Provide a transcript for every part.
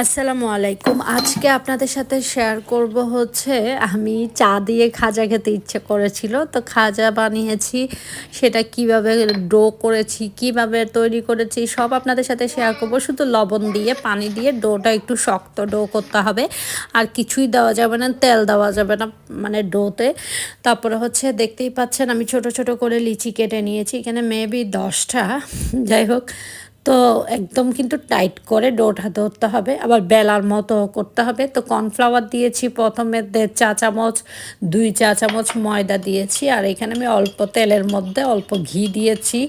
আসসালামু আলাইকুম। আজকে আপনাদের সাথে শেয়ার করব হচ্ছে, আমি চা দিয়ে খাজা খেতে ইচ্ছে করেছিল, তো খাজা বানিয়েছি, সেটা কীভাবে ডো করেছি, কীভাবে তৈরি করেছি, সব আপনাদের সাথে শেয়ার করব। শুধু লবণ দিয়ে, পানি দিয়ে ডোটা একটু শক্ত ডো করতে হবে, আর কিছুই দেওয়া যাবে না, তেল দেওয়া যাবে না মানে ডোতে। তারপরে হচ্ছে, দেখতেই পাচ্ছেন, আমি ছোট ছোট করে লিচি কেটে নিয়েছি, এখানে মেবি দশটা, যাই হোক। তো একদম কিন্তু টাইট করে ডোটা ধরতে হবে। আবার বেলার মতো করতে হবে। তো কর্নফ্লাওয়ার দিয়েছি প্রথমে দেড় চা চামচ, দুই চা চামচ ময়দা দিয়েছি। আর এখানে আমি অল্প তেলের মধ্যে অল্প ঘি দিয়েছি।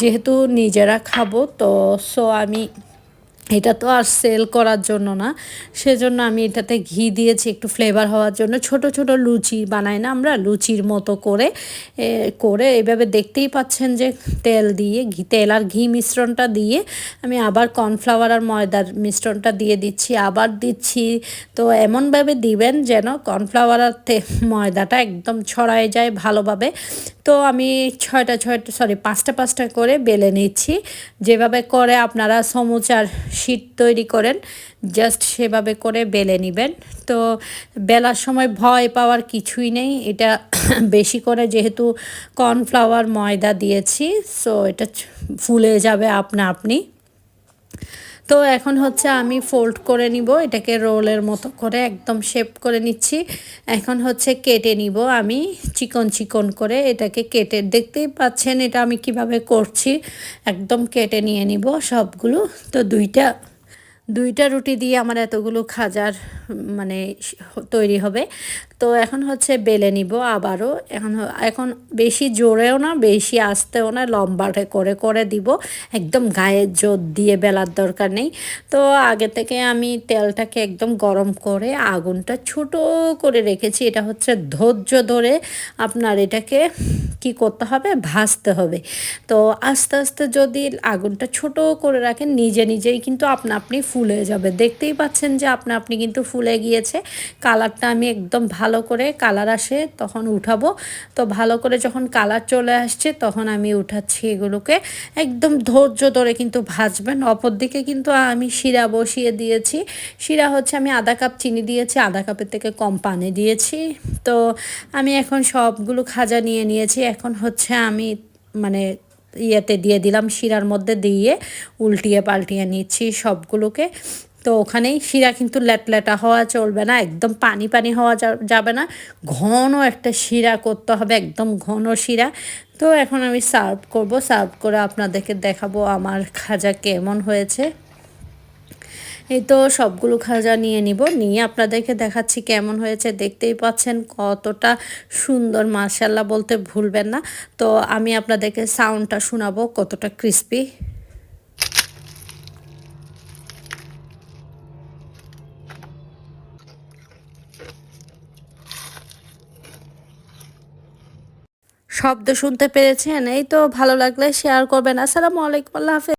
যেহেতু নিজেরা খাব, তো সো আমি এটা তো আর সেল করার জন্য না। সেজন্য আমি এটাতে ঘি দিয়েছি একটু ফ্লেভার হওয়ার জন্য। ছোট ছোট লুচি বানাই না আমরা, লুচির মতো করে করে এভাবে দেখতেই পাচ্ছেন যে তেল দিয়ে ঘি, তেল আর ঘি মিশ্রণটা দিয়ে আমি আবার কর্নফ্লাওয়ার আর ময়দার মিশ্রণটা দিয়ে দিচ্ছি। আবার দিচ্ছি, তো এমনভাবে দিবেন যেন কর্নফ্লাওয়ার আর ময়দাটা একদম ছড়ায় যায় ভালোভাবে। তো আমি ছয়টা ছয়টা সরি পাঁচটা পাঁচটা করে বেলে নিচ্ছি। যেভাবে করে আপনারা সমুচার শীত তৈরি করেন জাস্ট সেভাবে করে বেলে নেবেন। তো বেলার সময় ভয় পাওয়ার কিছুই নেই, এটা বেশি করে যেহেতু কর্নফ্লাওয়ার ময়দা দিয়েছি সো এটা ফুলে যাবে আপনা আপনি। তো এখন হচ্ছে আমি ফোল্ড করে নিব, এটাকে রোলের মতো করে একদম শেপ করে নিচ্ছি। এখন হচ্ছে কেটে নিব আমি, চিকন চিকন করে এটাকে কেটে। দেখতেই পাচ্ছেন এটা আমি কীভাবে করছি, একদম কেটে নিয়ে নিব সবগুলো। তো দুইটা দুইটা রুটি দিয়ে আমার এতগুলো খাজার মানে তৈরি হবে। তো এখন হচ্ছে বেলে নিব আবারও। এখন এখন বেশি জোরেও না, বেশি আসতেও না লম্বাটে করে করে দিব। একদম গায়ে জোর দিয়ে বেলার দরকার নেই। তো আগে থেকে আমি তেলটাকে একদম গরম করে আগুনটা ছোট করে রেখেছি। এটা হচ্ছে ধৈর্য ধরে আপনার এটাকে কি করতে হবে? ভাজতে হবে। তো আস্তে আস্তে যদি আগুনটা ছোট করে রাখেন, নিজে, নিজেই কিন্তু আপনা আপনি ফুলে যাবে। দেখতেই পাচ্ছেন যে আপনা আপনি কিন্তু ফুলে গিয়েছে। কালারটা আমি একদম ভালো করে কালার আসে, তখন উঠাবো। তো ভালো করে যখন কালার চলে আসছে, তখন আমি উঠাচ্ছি এগুলোকে। একদম ধৈর্য ধরে কিন্তু ভাজবেন। অপর দিকে কিন্তু আমি শিরা বসিয়ে দিয়েছি। শিরা হচ্ছে আমি আধা কাপ চিনি দিয়েছি, আধা কাপের থেকে কম পানি দিয়েছি। তো আমি এখন সবগুলো খাজা নিয়ে নিয়েছি। এখন হচ্ছে আমি মানে ইয়েতে দিয়ে দিলাম, শিরার মধ্যে দিয়ে উল্টিয়ে পাল্টিয়ে নিচ্ছি সবগুলোকে। তো ওখানেই শিরা কিন্তু ল্যাটল্যাটা হওয়া চলবে না, একদম পানি পানি হওয়া যাবে না। ঘন একটা শিরা করতে হবে, একদম ঘন শিরা। তো এখন আমি সার্ভ করব, সার্ভ করে আপনাদেরকে দেখাবো আমার খাজা কেমন হয়েছে। এই তো সবগুলো খাজা নিয়ে নিব, নিয়ে আপনাদেরকে দেখাচ্ছি কেমন হয়েছে। দেখতেই পাচ্ছেন কতটা সুন্দর মার্শাল্লাহ বলতে ভুলবেন না। তো আমি আপনাদেরকে সাউন্ডটা শোনাবো কতটা ক্রিস্পি শব্দ শুনতে পেরেছেন? এই তো ভালো লাগলে শেয়ার করবেন। আসসালামু আলাইকুম, আল্লাহ হাফেজ।